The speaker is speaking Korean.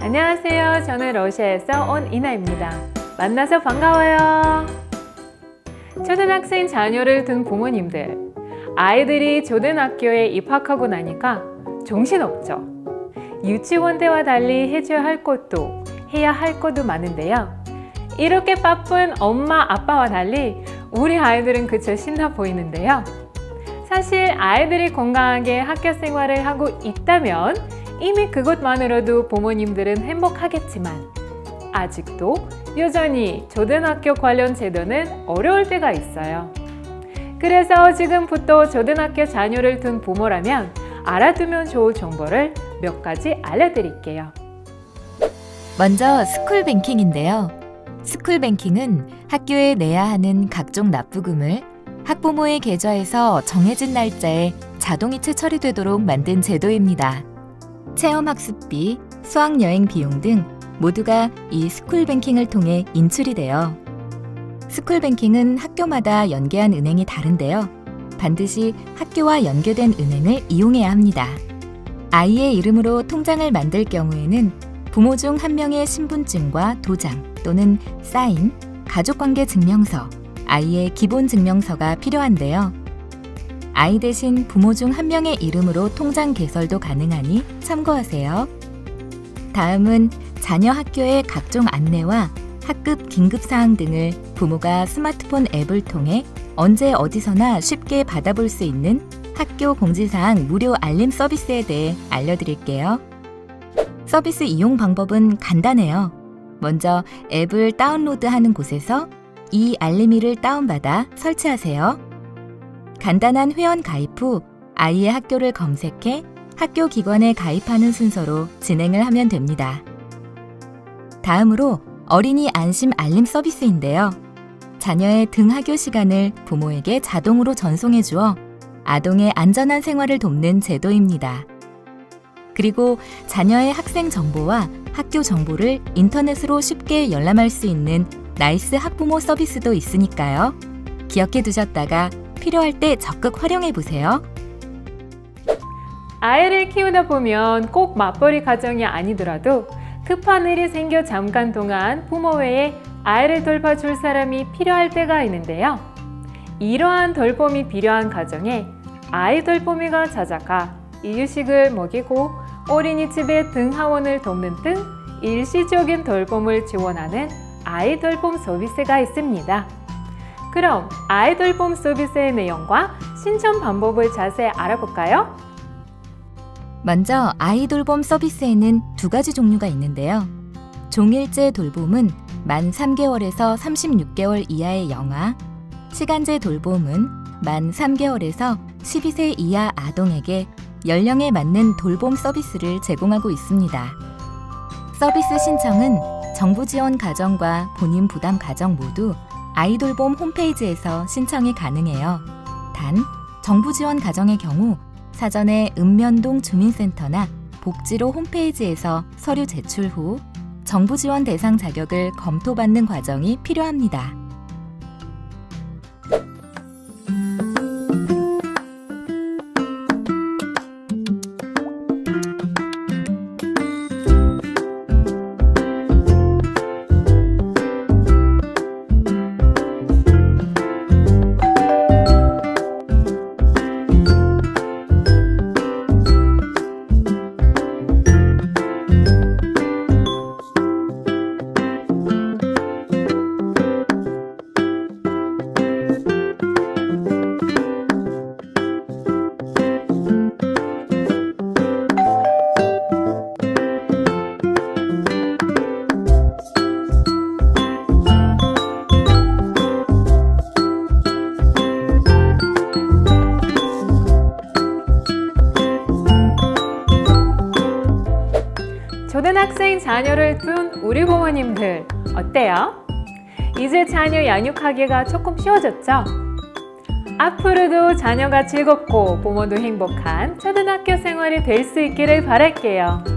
안녕하세요. 저는 러시아에서 온 이나입니다. 만나서 반가워요. 초등학생 자녀를 둔 부모님들, 아이들이 초등학교에 입학하고 나니까 정신없죠. 유치원 때와 달리 해줘야 할 것도 해야 할 것도 많은데요. 이렇게 바쁜 엄마, 아빠와 달리 우리 아이들은 그저 신나 보이는데요. 사실 아이들이 건강하게 학교 생활을 하고 있다면 이미 그것만으로도 부모님들은 행복하겠지만 아직도 여전히 초등학교 관련 제도는 어려울 때가 있어요. 그래서 지금부터 초등학교 자녀를 둔 부모라면 알아두면 좋을 정보를 몇 가지 알려드릴게요. 먼저 스쿨뱅킹인데요. 스쿨뱅킹은 학교에 내야 하는 각종 납부금을 학부모의 계좌에서 정해진 날짜에 자동이체 처리되도록 만든 제도입니다. 체험학습비, 수학여행 비용 등 모두가 이 스쿨뱅킹을 통해 인출이 돼요. 스쿨뱅킹은 학교마다 연계한 은행이 다른데요. 반드시 학교와 연계된 은행을 이용해야 합니다. 아이의 이름으로 통장을 만들 경우에는 부모 중 한 명의 신분증과 도장 또는 사인, 가족관계 증명서, 아이의 기본 증명서가 필요한데요. 아이 대신 부모 중 한 명의 이름으로 통장 개설도 가능하니 참고하세요. 다음은 자녀 학교의 각종 안내와 학급 긴급 사항 등을 부모가 스마트폰 앱을 통해 언제 어디서나 쉽게 받아볼 수 있는 학교 공지사항 무료 알림 서비스에 대해 알려드릴게요. 서비스 이용 방법은 간단해요. 먼저 앱을 다운로드하는 곳에서 이 알림이를 다운받아 설치하세요. 간단한 회원 가입 후 아이의 학교를 검색해 학교 기관에 가입하는 순서로 진행을 하면 됩니다. 다음으로 어린이 안심 알림 서비스인데요. 자녀의 등하교 시간을 부모에게 자동으로 전송해 주어 아동의 안전한 생활을 돕는 제도입니다. 그리고 자녀의 학생 정보와 학교 정보를 인터넷으로 쉽게 열람할 수 있는 나이스 학부모 서비스도 있으니까요. 기억해 두셨다가 필요할 때 적극 활용해 보세요. 아이를 키우다 보면 꼭 맞벌이 가정이 아니더라도 급한 일이 생겨 잠깐 동안 부모 외에 아이를 돌봐줄 사람이 필요할 때가 있는데요. 이러한 돌봄이 필요한 가정에 아이 돌보미가 찾아가 이유식을 먹이고 어린이집의 등하원을 돕는 등 일시적인 돌봄을 지원하는 아이 돌봄 서비스가 있습니다. 그럼 아이 돌봄 서비스의 내용과 신청 방법을 자세히 알아볼까요? 먼저 아이 돌봄 서비스에는 두 가지 종류가 있는데요. 종일제 돌봄은 만 3개월에서 36개월 이하의 영아, 시간제 돌봄은 만 3개월에서 12세 이하 아동에게 연령에 맞는 돌봄 서비스를 제공하고 있습니다. 서비스 신청은 정부 지원 가정과 본인 부담 가정 모두 아이돌봄 홈페이지에서 신청이 가능해요. 단, 정부 지원 가정의 경우 사전에 읍면동 주민센터나 복지로 홈페이지에서 서류 제출 후 정부 지원 대상 자격을 검토받는 과정이 필요합니다. 초등학생 자녀를 둔 우리 부모님들 어때요? 이제 자녀 양육하기가 조금 쉬워졌죠? 앞으로도 자녀가 즐겁고 부모도 행복한 초등학교 생활이 될 수 있기를 바랄게요.